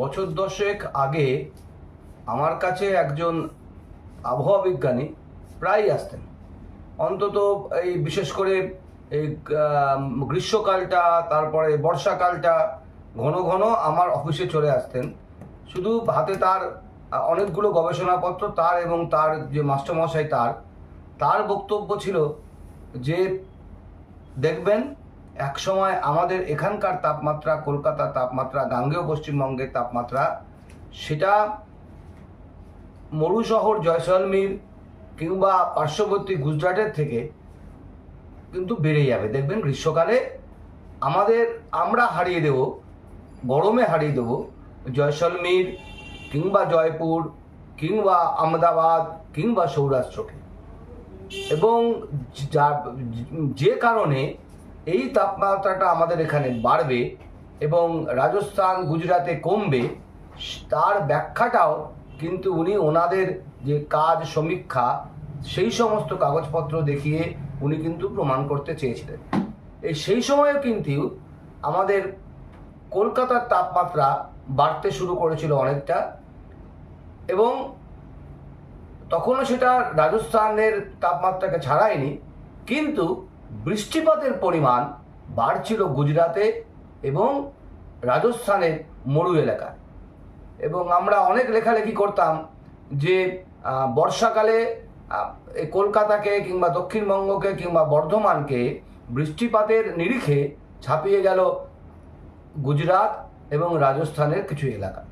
বছর দশেক আগে আমার কাছে একজন আবহাওয়া বিজ্ঞানী প্রায়ই আসতেন। অন্তত এই বিশেষ করে এই গ্রীষ্মকালটা, তারপরে বর্ষাকালটা, ঘন ঘন আমার অফিসে চলে আসতেন। শুধু হাতে তার অনেকগুলো গবেষণাপত্র, তার এবং তার যে মাস্টারমশাই তার তার বক্তব্য ছিল যে, দেখবেন একসময় আমাদের এখানকার তাপমাত্রা, কলকাতার তাপমাত্রা, গাঙ্গেয় পশ্চিমবঙ্গের তাপমাত্রা, সেটা মরু শহর, জয়সলমীর কিংবা পার্শ্ববর্তী গুজরাটের থেকে কিন্তু বেড়ে যাবে। দেখবেন গ্রীষ্মকালে আমাদের, আমরা হারিয়ে দেব, গরমে হারিয়ে দেব জয়সলমীর কিংবা জয়পুর কিংবা আহমেদাবাদ কিংবা সৌরাষ্ট্রকে। এবং যে কারণে এই তাপমাত্রাটা আমাদের এখানে বাড়বে এবং রাজস্থান গুজরাটে কমবে, তার ব্যাখ্যাটাও কিন্তু উনি ওনাদের যে কাজ সমীক্ষা, সেই সমস্ত কাগজপত্র দেখিয়ে উনি কিন্তু প্রমাণ করতে চেয়েছিলেন। এই সেই সময়ও কিন্তু আমাদের কলকাতার তাপমাত্রা বাড়তে শুরু করেছিল অনেকটা এবং তখনও সেটা রাজস্থানের তাপমাত্রাকে ছাড়ায়নি, কিন্তু বৃষ্টিপাতের পরিমাণ বাড়ছিল গুজরাটে এবং রাজস্থানের মরু এলাকায়। এবং আমরা অনেক লেখালেখি করতাম যে বর্ষাকালে কলকাতাকে কিংবা দক্ষিণবঙ্গকে কিংবা বর্ধমানকে বৃষ্টিপাতের নিরিখে ছাপিয়ে গেল গুজরাট এবং রাজস্থানের কিছু এলাকা।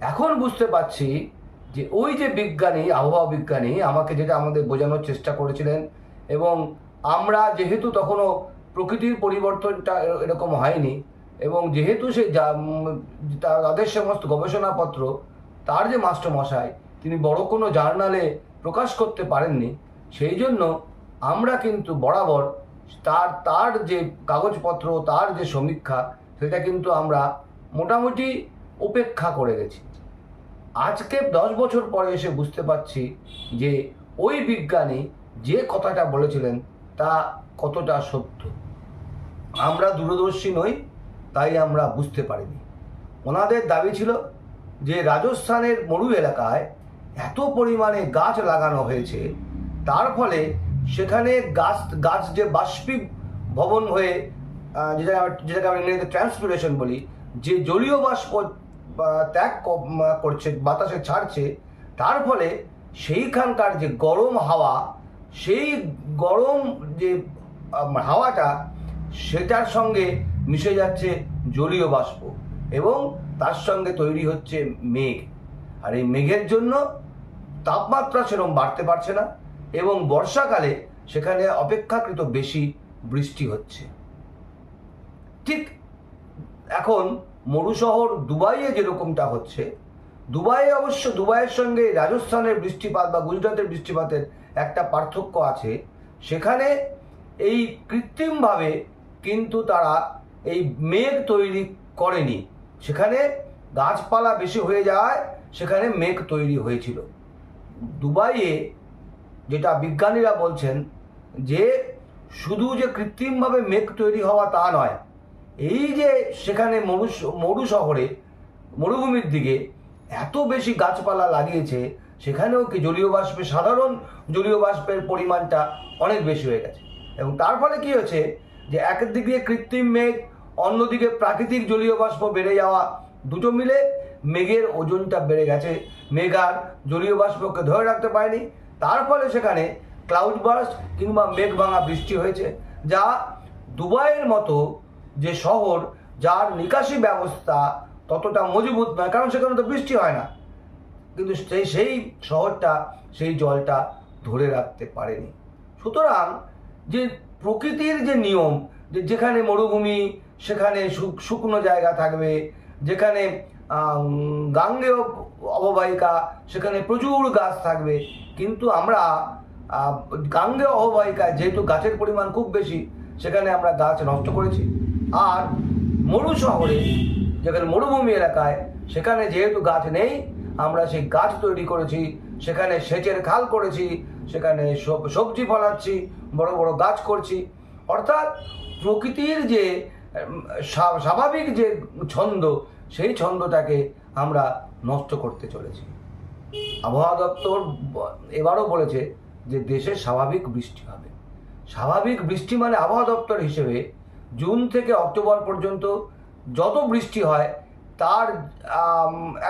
এখন বুঝতে পারছি যে ওই যে বিজ্ঞানী, আবহাওয়া বিজ্ঞানী আমাকে যেটা আমাদের বোঝানোর চেষ্টা করেছিলেন এবং আমরা যেহেতু তখনও প্রকৃতির পরিবর্তনটা এরকম হয়নি এবং যেহেতু সে যা- তাদের সমস্ত গবেষণাপত্র, তার যে মাস্টারমশাই, তিনি বড় কোনো জার্নালে প্রকাশ করতে পারেননি, সেই জন্য আমরা কিন্তু বরাবর তার তার যে কাগজপত্র, তার যে সমীক্ষা, সেটা কিন্তু আমরা মোটামুটি উপেক্ষা করে গেছি। আজকে দশ বছর পরে এসে বুঝতে পারছি যে ওই বিজ্ঞানী যে কথাটা বলেছিলেন, তা কতটা সত্য? আমরা দূরদর্শী নই, তাই আমরা বুঝতে পারিনি। ওনাদের দাবি ছিল যে, রাজস্থানের মরু এলাকায় এত পরিমাণে গাছ লাগানো হয়েছে, তার ফলে সেখানে গাছ গাছ যে বাষ্পী ভবন হয়ে আমরা- যেটাকে আমরা ইংরেজিতে ট্রান্সপিরেশন বলি, যে জলীয় বাষ্প ত্যাগ করছে, বাতাসে ছাড়ছে, তার ফলে সেইখানকার যে গরম হাওয়া সেই গরম যে হাওয়াটা সেটার সঙ্গে মিশে যাচ্ছে জলীয় বাষ্প এবং তার সঙ্গে তৈরি হচ্ছে মেঘ। আর এই মেঘের জন্য তাপমাত্রা সেরকম বাড়তে পারছে না এবং বর্ষাকালে সেখানে অপেক্ষাকৃত বেশি বৃষ্টি হচ্ছে। ঠিক এখন মরু শহর দুবাইয়ে যেরকমটা হচ্ছে, দুবাইয়ে অবশ্য দুবাইয়ের সঙ্গে রাজস্থানের বৃষ্টিপাত বা গুজরাটের বৃষ্টিপাতের একটা পার্থক্য আছে। সেখানে এই কৃত্রিমভাবে কিন্তু তারা এই মেঘ তৈরি করেনি। সেখানে গাছপালা বেশি হয়ে যাওয়ায় সেখানে মেঘ তৈরি হয়েছিল। দুবাইয়ে যেটা বিজ্ঞানীরা বলছেন যে শুধু যে কৃত্রিমভাবে মেঘ তৈরি হওয়া তা নয়, এই যে সেখানে মরু মরু শহরে মরুভূমির দিকে এত বেশি গাছপালা লাগিয়েছে সেখানেও কি জলীয় বাষ্পের সাধারণ জলীয় বাষ্পের পরিমাণটা অনেক বেশি হয়ে গেছে? এবং তার ফলে কি হয়েছে যে একদিকে কৃত্রিম মেঘ, অন্যদিকে প্রাকৃতিক জলীয় বাষ্প বেড়ে যাওয়া দুটো মিলে মেঘের ওজনটা বেড়ে গেছে। মেঘ আর জলীয় বাষ্পকে ধরে রাখতে পারেনি। তার ফলে সেখানে ক্লাউড বার্স্ট কিংবা মেঘ ভাঙা বৃষ্টি হয়েছে, যা দুবাইয়ের মতো যে শহর যার নিকাশি ব্যবস্থা ততটা মজবুত নয়, কারণ সেখানে তো বৃষ্টি হয় না। কিন্তু সেই সেই শহরটা, সেই জলটা ধরে রাখতে পারেনি। সুতরাং যে প্রকৃতির যে নিয়ম, যে যেখানে মরুভূমি, সেখানে শুকনো জায়গা থাকবে, যেখানে গাঙ্গেয় অববাহিকা, সেখানে প্রচুর গাছ থাকবে, কিন্তু আমরা গাঙ্গেয় অববাহিকায় যেহেতু গাছের পরিমাণ খুব বেশি, সেখানে আমরা গাছ নষ্ট করেছি। আর মরু শহরে, যেখানে মরুভূমি এলাকায়, সেখানে যেহেতু গাছ নেই আমরা সেই গাছ তৈরি করেছি, সেখানে সেচের খাল করেছি, সেখানে সব- সবজি ফলাচ্ছি, বড় বড় গাছ করছি। অর্থাৎ প্রকৃতির যে স্বাভাবিক যে ছন্দ, সেই ছন্দটাকে আমরা নষ্ট করতে চলেছি। আবহাওয়া দপ্তর এবারও বলেছে যে দেশে স্বাভাবিক বৃষ্টি হবে। স্বাভাবিক বৃষ্টি মানে আবহাওয়া দপ্তর হিসেবে জুন থেকে অক্টোবর পর্যন্ত যত বৃষ্টি হয় তার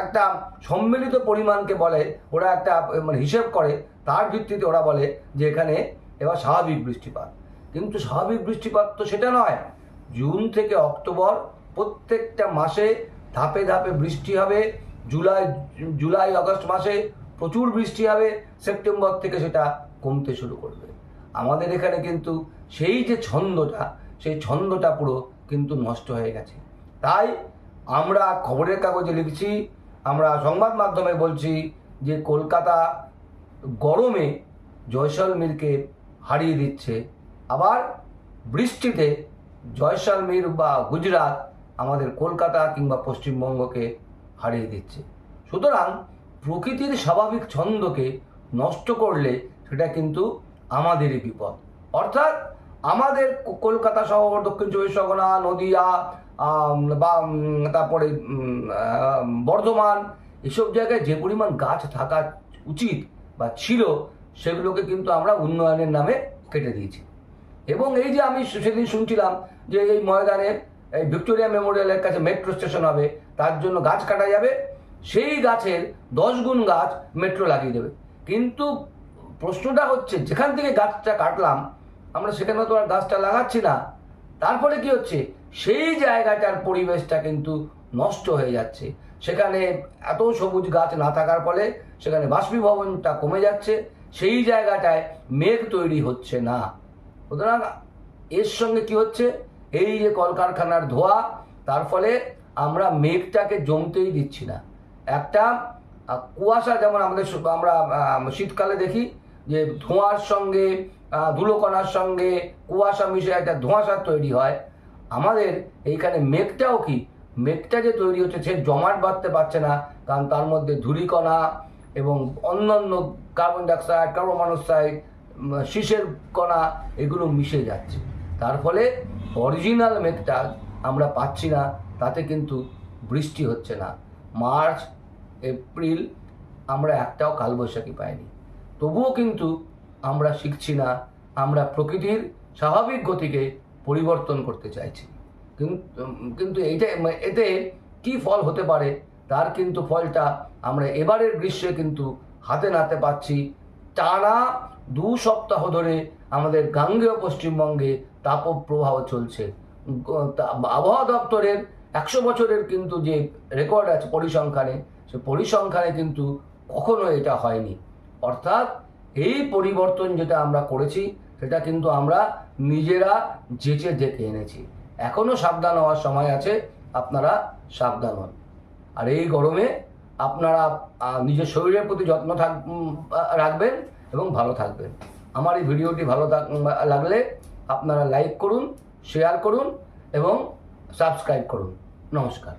একটা সম্মিলিত পরিমাণকে বলে, ওরা একটা মানে হিসেব করে, তার ভিত্তিতে ওরা বলে যে এখানে এবার স্বাভাবিক বৃষ্টিপাত। কিন্তু স্বাভাবিক বৃষ্টিপাত তো সেটা নয়। জুন থেকে অক্টোবর প্রত্যেকটা মাসে ধাপে ধাপে বৃষ্টি হবে। জুলাই জুলাই, আগস্ট মাসে প্রচুর বৃষ্টি হবে। সেপ্টেম্বর থেকে সেটা কমতে শুরু করবে। আমাদের এখানে কিন্তু সেই যে ছন্দটা, সেই ছন্দটা পুরো কিন্তু নষ্ট হয়ে গেছে। তাই আমরা খবরের কাগজে লিখছি, আমরা সংবাদ মাধ্যমে বলছি যে কলকাতা গরমে জয়সলমীরকে হারিয়ে দিচ্ছে। আবার বৃষ্টিতে জয়সলমীর বা গুজরাট আমাদের কলকাতা কিংবা পশ্চিমবঙ্গকে হারিয়ে দিচ্ছে। সুতরাং প্রকৃতির স্বাভাবিক ছন্দকে নষ্ট করলে সেটা কিন্তু আমাদেরই বিপদ। অর্থাৎ আমাদের কলকাতা শহর, দক্ষিণ চব্বিশ পরগনা, নদিয়া বা তারপরে বর্ধমান, এসব জায়গায় যে পরিমাণ গাছ থাকা উচিত বা ছিল, সেগুলোকে কিন্তু আমরা উন্নয়নের নামে কেটে দিয়েছি। এবং এই যে আমি সেদিন শুনছিলাম যে এই ময়দানে এই ভিক্টোরিয়া মেমোরিয়ালের কাছে মেট্রো স্টেশন হবে, তার জন্য গাছ কাটা যাবে, সেই গাছের দশ গুণ গাছ মেট্রো লাগিয়ে দেবে। কিন্তু প্রশ্নটা হচ্ছে, যেখান থেকে গাছটা কাটলাম, আমরা সেখানে তো আর গাছটা লাগাচ্ছি না। তারপরে কি হচ্ছে? সেই জায়গাটার পরিবেশটা কিন্তু নষ্ট হয়ে যাচ্ছে। সেখানে এত সবুজ গাছ না থাকার ফলে সেখানে বাষ্পীভবনটা কমে যাচ্ছে। সেই জায়গাটায় মেঘ তৈরি হচ্ছে না। সুতরাং এর সঙ্গে কি হচ্ছে? এই যে কলকারখানার ধোয়া, তার ফলে আমরা মেঘটাকে জমতেই দিচ্ছি না। একটা কুয়াশা যেমন আমাদের আমরা শীতকালে দেখি যে ধোঁয়ার সঙ্গে ধুলোকণার সঙ্গে কুয়াশা মিশে একটা ধোঁয়াশা তৈরি হয়। আমাদের এইখানে মেঘটাও কি? মেঘটা যে তৈরি হচ্ছে সে জমাট বাঁধতে পারছে না, কারণ তার মধ্যে ধূলিকণা এবং অন্যান্য কার্বন ডাইঅক্সাইড কার্বন মনোক্সাইড শীষের কণা, এগুলো মিশে যাচ্ছে। তার ফলে অরিজিনাল মেঘটা আমরা পাচ্ছি না, তাতে কিন্তু বৃষ্টি হচ্ছে না। মার্চ, এপ্রিল, আমরা একটাও কালবৈশাখী পাইনি। তবুও কিন্তু আমরা শিখছি না, আমরা প্রকৃতির স্বাভাবিক গতিকে পরিবর্তন করতে চাইছি। কিন্তু এইটা, এতে কি ফল হতে পারে, তার কিন্তু ফলটা আমরা এবারের গ্রীষ্মে কিন্তু হাতে নাতে পাচ্ছি। টানা দু সপ্তাহ ধরে আমাদের গাঙ্গেয় পশ্চিমবঙ্গে তাপপ্রবাহ চলছে। তা- আবহাওয়া দপ্তরের একশো বছরের কিন্তু যে রেকর্ড আছে পরিসংখ্যানে, সে পরিসংখ্যানে কিন্তু কখনো এটা হয়নি। অর্থাৎ এই পরিবর্তন যেটা আমরা করেছি, সেটা কিন্তু আমরা নিজেরা যেচে দেখে এনেছি। এখনও সাবধান হওয়ার সময় আছে, আপনারা সাবধান হন। আর এই গরমে আপনারা নিজের শরীরের প্রতি যত্ন থাক রাখবেন এবং ভালো থাকবেন। আমার এই ভিডিওটি ভালো লাগলে আপনারা লাইক করুন, শেয়ার করুন এবং সাবস্ক্রাইব করুন। নমস্কার।